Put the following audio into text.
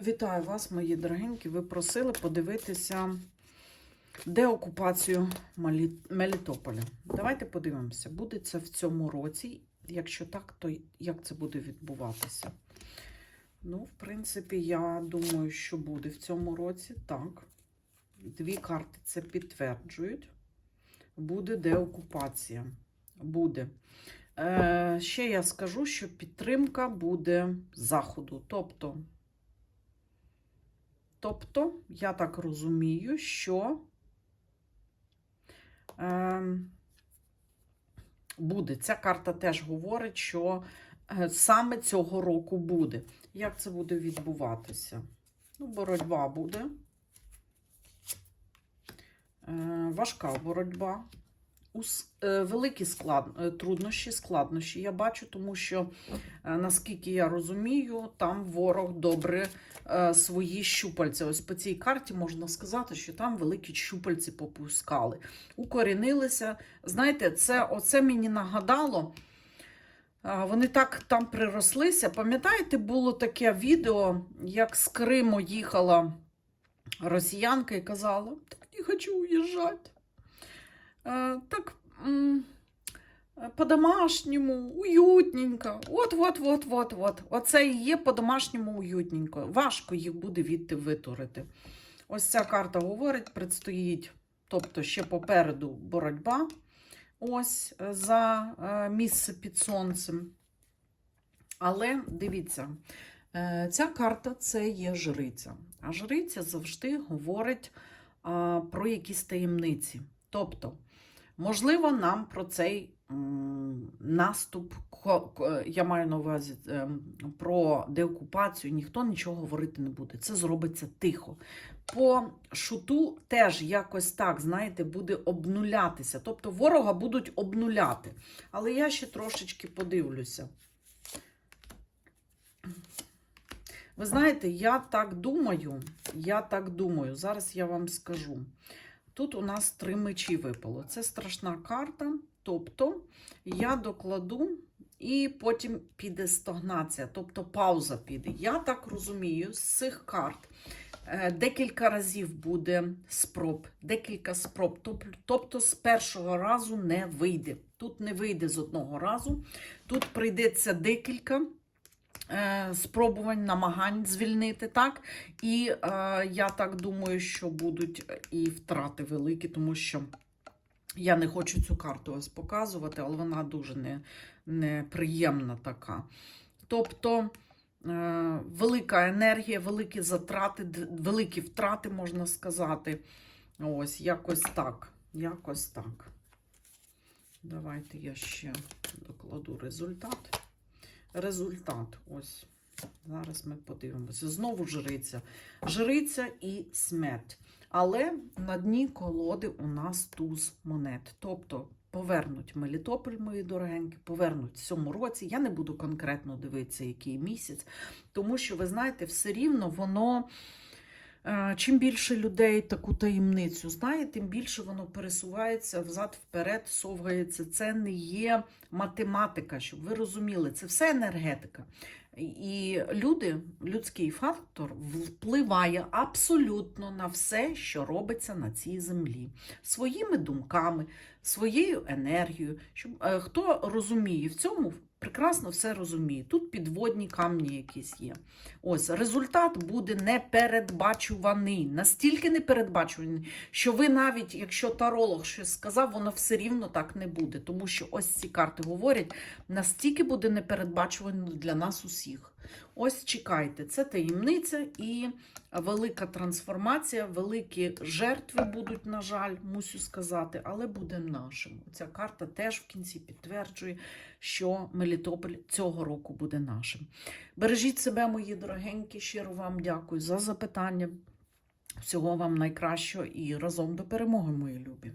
Вітаю вас, мої дорогенькі. Ви просили подивитися деокупацію Мелітополя. Давайте подивимося, буде це в цьому році. Якщо так, то як це буде відбуватися? Ну, в принципі, я думаю, що буде в цьому році. Так. Дві карти це підтверджують. Буде деокупація. Буде. Е, ще я скажу, що підтримка буде заходу. Тобто, тобто, я так розумію, що е, буде. Ця карта теж говорить, що е, саме цього року буде. Як це буде відбуватися? Ну, боротьба буде. Е, важка боротьба. Е, Великі склад... е, труднощі, складнощі я бачу, тому що, наскільки я розумію, там ворог добре свої щупальця. Ось по цій карті можна сказати, що там великі щупальці попускали. Укорінилися. Знаєте, це оце мені нагадало. е, Вони так там прирослися. Пам'ятаєте, було таке відео, як з Криму їхала росіянка і казала: так не хочу уїжджати. Е, Так е, по-домашньому, уютненько. От-от-от-от-от. Оце і є по-домашньому уютненько. Важко їх буде відти витурити. Ось ця карта говорить, предстоїть, тобто ще попереду боротьба. Ось е, за е, місце під сонцем. Але дивіться, е, ця карта це є жриця. А жриця завжди говорить про якісь таємниці. Тобто, можливо, нам про цей наступ, я маю на увазі ем, про деокупацію, ніхто нічого говорити не буде. Це зробиться тихо. По шуту теж якось так, знаєте, буде обнулятися. Тобто ворога будуть обнуляти. Але я ще трошечки подивлюся. Ви знаєте, я так думаю, я так думаю, зараз я вам скажу. Тут у нас три мечі випало. Це страшна карта. Тобто я докладу і потім піде стагнація, тобто пауза піде. Я так розумію, з цих карт е, декілька разів буде спроб, декілька спроб. Тобто з першого разу не вийде. Тут не вийде з одного разу. Тут прийдеться декілька спробувань, намагань звільнити, так? І е, я так думаю, що будуть і втрати великі, тому що я не хочу цю карту ось показувати, але вона дуже не, неприємна така. Тобто. е, Велика енергія, великі затрати, великі втрати, можна сказати. Ось, якось так. Якось так. Давайте я ще докладу результат. Результат. Ось. Зараз ми подивимося. Знову жриця. Жриця і смерть. Але на дні колоди у нас туз монет. Тобто повернуть Мелітополь, мої дорогенькі, повернуть в цьому році. Я не буду конкретно дивитися, який місяць, тому що, ви знаєте, все рівно воно. Е, Чим більше людей таку таємницю знає, тим більше воно пересувається взад-вперед, совгається. Це не є математика, щоб ви розуміли, це все енергетика. І люди, людський фактор впливає абсолютно на все, що робиться на цій землі, своїми думками, своєю енергією. Щоб, е, хто розуміє в цьому, прекрасно все розуміє. Тут підводні камні якісь є. Ось результат буде непередбачуваний, настільки непередбачуваний, що ви навіть, якщо таролог щось сказав, воно все рівно так не буде. Тому що ось ці карти говорять, настільки буде непередбачувано для нас усіх. Ось чекайте, це таємниця і велика трансформація, великі жертви будуть, на жаль, мусю сказати, але буде нашим. Ця карта теж в кінці підтверджує, що Мелітополь цього року буде нашим. Бережіть себе, мої дорогенькі, щиро вам дякую за запитання. Всього вам найкращого і разом до перемоги, мої любі.